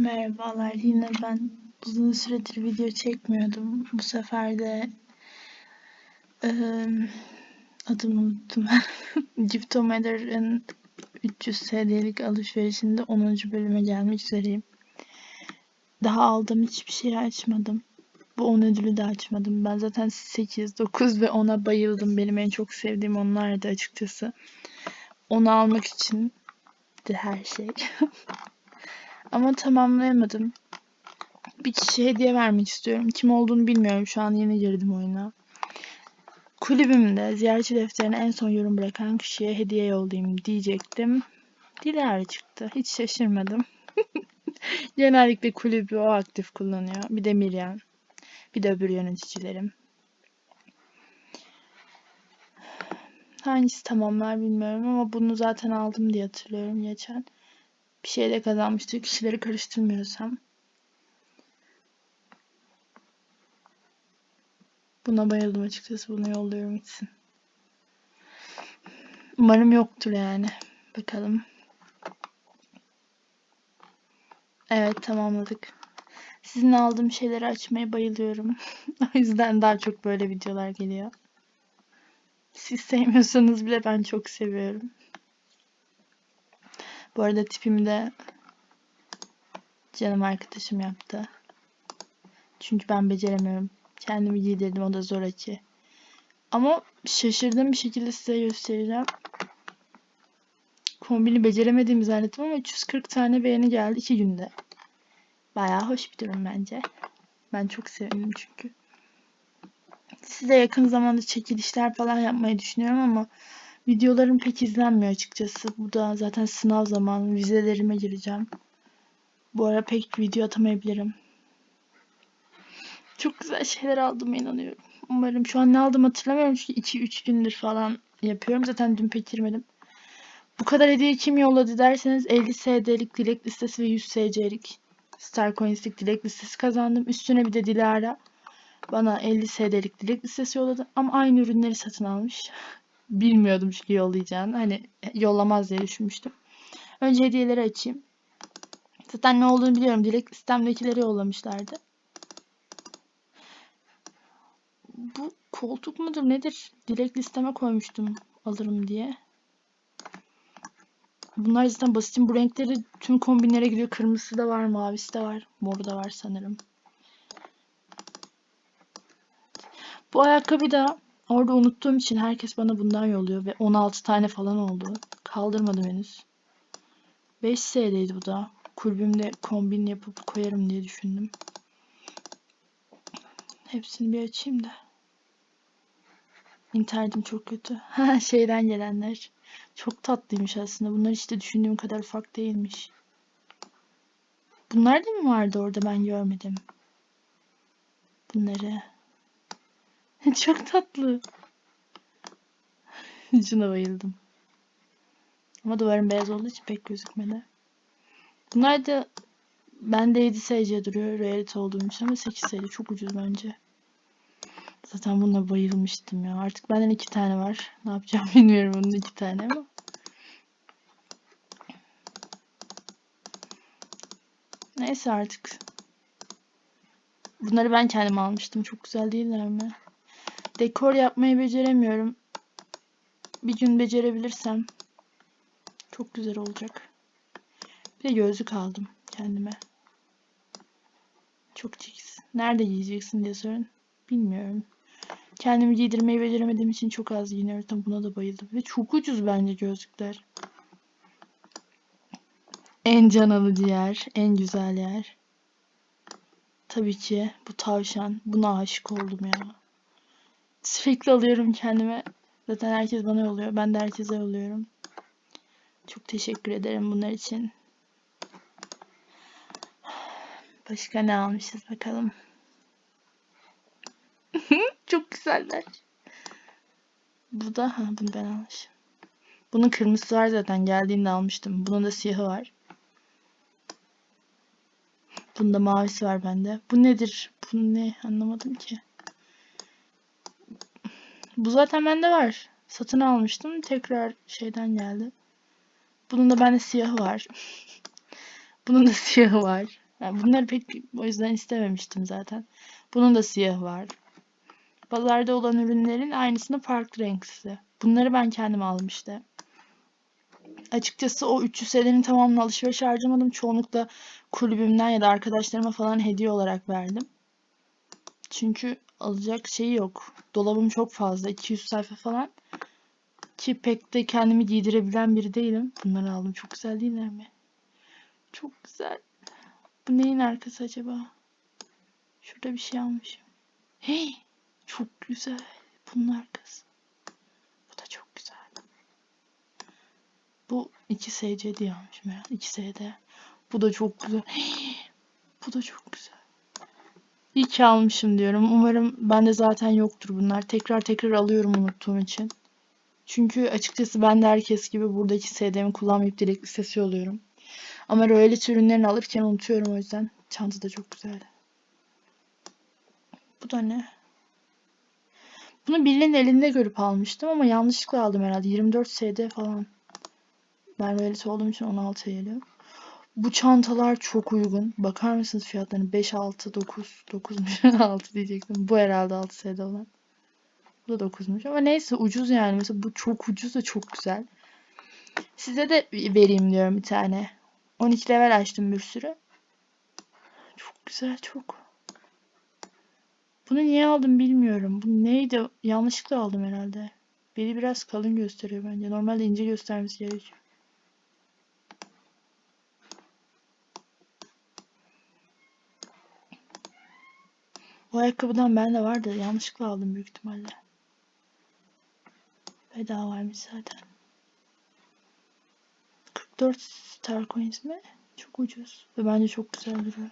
Merhabalar, yine ben uzun süredir video çekmiyordum. Bu sefer de eee adımı unuttum. Giftometer'ın 300 TL'lik alışverişinde 10. bölüme gelmek üzereyim. Daha aldığım hiçbir şeyi açmadım. Bu 10 ödülü de açmadım. Ben zaten 8, 9 ve 10'a bayıldım. Benim en çok sevdiğim onlardı açıkçası. Onu almak için de her şey. Ama tamamlayamadım. Bir kişiye hediye vermek istiyorum. Kim olduğunu bilmiyorum. Şu an yeni girdim oyuna. Kulübümde ziyaretçi defterine en son yorum bırakan kişiye hediye yollayayım diyecektim. Dilara çıktı. Hiç şaşırmadım. Genellikle kulübü o aktif kullanıyor. Bir de Miryan. Bir de öbür yöneticilerim. Hangisi tamamlar bilmiyorum ama bunu zaten aldım diye hatırlıyorum geçen. Bir şey de kazanmıştı. Kişileri karıştırmıyorsam. Buna bayıldım açıkçası. Bunu yolluyorum gitsin. Umarım yoktur yani. Bakalım. Evet tamamladık. Sizin aldığım şeyleri açmaya bayılıyorum. o yüzden daha çok böyle videolar geliyor. Siz sevmiyorsanız bile ben çok seviyorum. Bu arada tipimi de canım arkadaşım yaptı. Çünkü ben beceremiyorum. Kendimi giydirdim o da zoraki. Ama şaşırdığım bir şekilde size göstereceğim. Kombini beceremediğimi zannettim ama 340 tane beğeni geldi 2 günde. Bayağı hoş bir durum bence. Ben çok sevindim çünkü. Size yakın zamanda çekilişler falan yapmayı düşünüyorum ama videolarım pek izlenmiyor açıkçası. Bu da zaten sınav zamanı. Vizelerime gireceğim. Bu ara pek video atamayabilirim. Çok güzel şeyler aldığıma inanıyorum. Umarım şu an ne aldım hatırlamıyorum çünkü 2-3 gündür falan yapıyorum. Zaten dün pek girmedim. Bu kadar hediye kim yolladı derseniz 50 SD'lik dilek listesi ve 100 SC'lik Star Coins'lik dilek listesi kazandım. Üstüne bir de Dilara bana 50 SD'lik dilek listesi yolladı. Ama aynı ürünleri satın almış. Bilmiyordum çünkü yollayacağını. Hani yollamaz diye düşünmüştüm. Önce hediyeleri açayım. Zaten ne olduğunu biliyorum. Dilek listemdekileri yollamışlardı. Bu koltuk mudur nedir? Dilek listeme koymuştum alırım diye. Bunlar zaten basitin bu renkleri tüm kombinlere gidiyor. Kırmızısı da var, mavisi de var, moru da var sanırım. Bu ayakkabı da orada unuttuğum için herkes bana bundan yolluyor ve 16 tane falan oldu. Kaldırmadım henüz. 5 SL'ydi bu da. Kulübümde kombin yapıp koyarım diye düşündüm. Hepsini bir açayım da. İnternetim çok kötü. Şeyden gelenler. Çok tatlıymış aslında. Bunlar işte düşündüğüm kadar ufak değilmiş. Bunlar da mı vardı orada ben görmedim. Bunları. Çok tatlı. Şuna bayıldım. Ama duvarın beyaz olduğu için pek gözükmedi. Bunlar da bende 7 SC duruyor reality olduğum için ama 8 SC çok ucuz bence. Zaten buna bayılmıştım ya. Artık benden iki tane var. Ne yapacağım bilmiyorum bunun iki tane ama. Neyse artık. Bunları ben kendim almıştım. Çok güzel değiller mi? Dekor yapmayı beceremiyorum. Bir gün becerebilirsem çok güzel olacak. Bir de gözlük aldım kendime. Çok çiks. Nerede giyeceksin diye sorun. Bilmiyorum. Kendimi giydirmeyi beceremediğim için çok az giyiniyorum. Buna da bayıldım. Ve çok ucuz bence gözlükler. En can alıcı yer. En güzel yer. Tabii ki bu tavşan. Buna aşık oldum ya. Sürekli alıyorum kendime. Zaten herkes bana yolluyor. Ben de herkese yolluyorum. Çok teşekkür ederim bunlar için. Başka ne almışız bakalım. Çok güzeller. Bu da ha bunu ben almışım. Bunun kırmızısı var zaten geldiğinde almıştım. Bunun da siyahı var. Bunda mavisi var bende. Bu nedir? Bu ne? Anlamadım ki. Bu zaten bende var. Satın almıştım. Tekrar şeyden geldi. Bunun da bende siyahı var. Bunun da siyahı var. Yani bunları pek o yüzden istememiştim zaten. Bunun da siyahı var. Pazarda olan ürünlerin aynısının farklı renklisi. Bunları ben kendim aldım işte. Açıkçası o 300 TL'nin tamamını alışveriş harcamadım. Çoğunlukla kulübümden ya da arkadaşlarıma falan hediye olarak verdim. Çünkü alacak şeyi yok. Dolabım çok fazla. 200 sayfa falan. Ki pek de kendimi giydirebilen biri değilim. Bunları aldım. Çok güzel değiller mi? Çok güzel. Bu neyin arkası acaba? Şurada bir şey almışım. Hey! Çok güzel. Bunun arkası. Bu da çok güzel. Bu 2 SC diye almışım ya. 2 SD. Bu da çok güzel. Hey! Bu da çok güzel. İyi ki almışım diyorum. Umarım bende zaten yoktur bunlar. Tekrar tekrar alıyorum unuttuğum için. Çünkü açıkçası ben de herkes gibi buradaki SD'mi kullanmayıp direkt listesi oluyorum. Ama royalty ürünlerini alırken unutuyorum o yüzden. Çanta da çok güzel. Bu da ne? Bunu birinin elinde görüp almıştım ama yanlışlıkla aldım herhalde. 24 SD falan. Ben royalty olduğum için 16 geliyor. Bu çantalar çok uygun. Bakar mısınız fiyatlarına? 5, 6, 9, 9'muş. 6 diyecektim. Bu herhalde 6 SD olan. Bu da 9'muş. Ama neyse ucuz yani. Mesela bu çok ucuz da çok güzel. Size de vereyim diyorum bir tane. 12 level açtım bir sürü. Çok güzel çok. Bunu niye aldım bilmiyorum. Bu neydi? Yanlışlıkla aldım herhalde. Beni biraz kalın gösteriyor bence. Normalde ince göstermesi gerekiyor. Bu ayakkabıdan bende vardı. Yanlışlıkla aldım büyük ihtimalle. Bedavaymış zaten. 44 star coins mi? Çok ucuz. Ve bence çok güzel duruyor.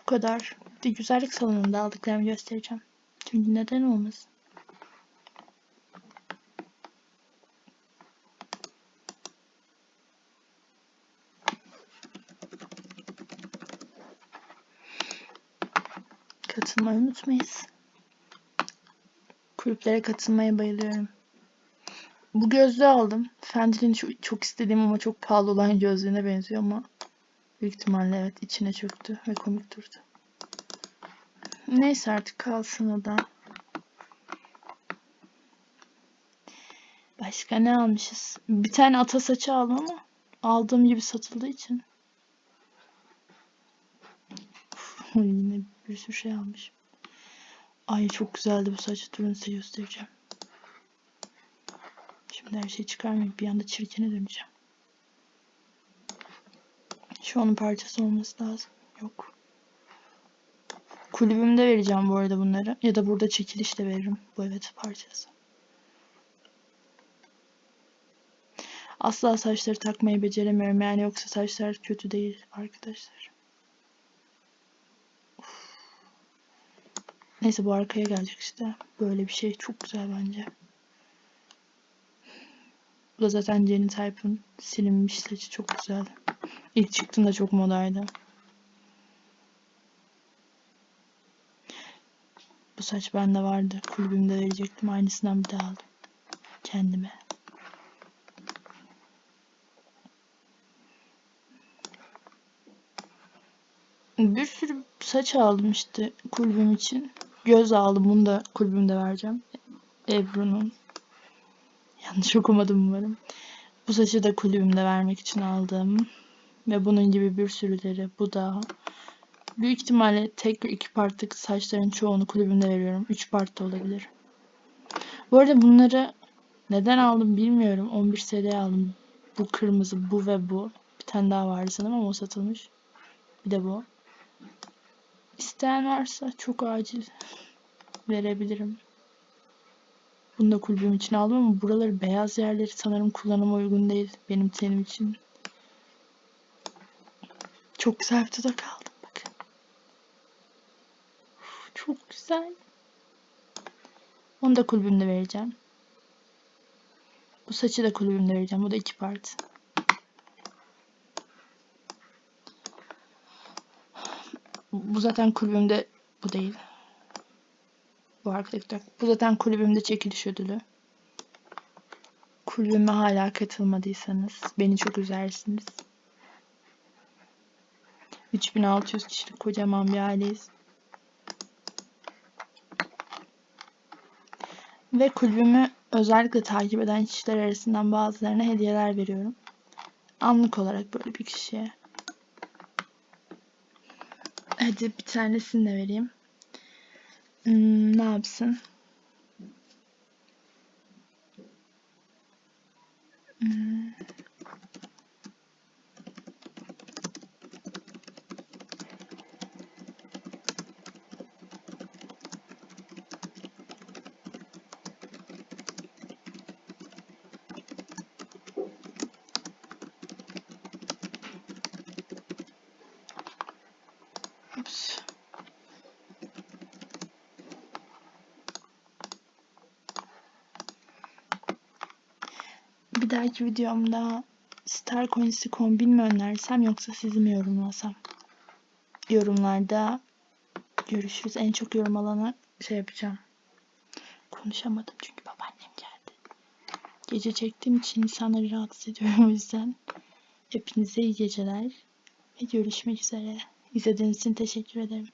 Bu kadar. Bir güzellik salonunda aldıklarımı göstereceğim. Çünkü neden olmasın? Katılmayı unutmayız. Kulüplere katılmaya bayılıyorum. Bu gözlüğü aldım. Fendi'nin çok istediğim ama çok pahalı olan gözlüğüne benziyor ama büyük ihtimalle evet içine çöktü ve komik durdu. Neyse artık kalsın o da. Başka ne almışız? Bir tane ata saçı aldım ama aldığım gibi satıldığı için. Uf, Yine bir sürü şey almışım. Ay çok güzeldi bu saç. Durun size göstereceğim. Şimdi her şeyi çıkarmayıp bir anda çirkine döneceğim. Şu onun parçası olması lazım. Yok. Kulübümde vereceğim bu arada bunları. Ya da burada çekilişle veririm. Bu evet parçası. Asla saçları takmayı beceremiyorum. Yani yoksa saçlar kötü değil arkadaşlar. Neyse bu arkaya gelecek işte. Böyle bir şey çok güzel bence. Bu da zaten Jenny Type'ın silinmiş saçı çok güzel. İlk çıktığında çok modaydı. Bu saç bende vardı. Kulübümde verecektim. Aynısından bir daha aldım. Kendime. Bir sürü saç aldım işte kulübüm için. Göz aldım. Bunu da kulübümde vereceğim. Ebru'nun. Yanlış okumadım umarım. Bu saçı da kulübümde vermek için aldım. Ve bunun gibi bir sürüleri. Bu da. Büyük ihtimalle tek iki partlık saçların çoğunu kulübümde veriyorum. Üç part da olabilir. Bu arada bunları neden aldım bilmiyorum. 11 TL aldım. Bu kırmızı, bu ve bu. Bir tane daha vardı sanırım ama o satılmış. Bir de bu. İsteyen varsa çok acil verebilirim. Bunu da kulübüm için aldım ama buraları beyaz yerleri sanırım kullanıma uygun değil benim tenim için. Çok güzel bir dudak aldım bakın. Çok güzel. Onu da kulübümde vereceğim. Bu saçı da kulübümde vereceğim. Bu da iki part. Bu zaten kulübümde bu değil. Bu arkadaşlar. Bu zaten kulübümde çekiliş ödülü. Kulübüme hala katılmadıysanız beni çok üzersiniz. 3600 kişilik kocaman bir aileyiz. Ve kulübümü özellikle takip eden kişiler arasından bazılarına hediyeler veriyorum. Anlık olarak böyle bir kişiye. Hadi bir tanesini de vereyim. Hmm, ne yapsın? Bir dahaki videomda Star Coins'i kombin mi önersem yoksa sizi mi yorumlasam? Yorumlarda görüşürüz. En çok yorum alana şey yapacağım. Konuşamadım çünkü babaannem geldi. Gece çektiğim için insanları rahatsız ediyorum o yüzden. Hepinize iyi geceler ve görüşmek üzere. İzlediğiniz için teşekkür ederim.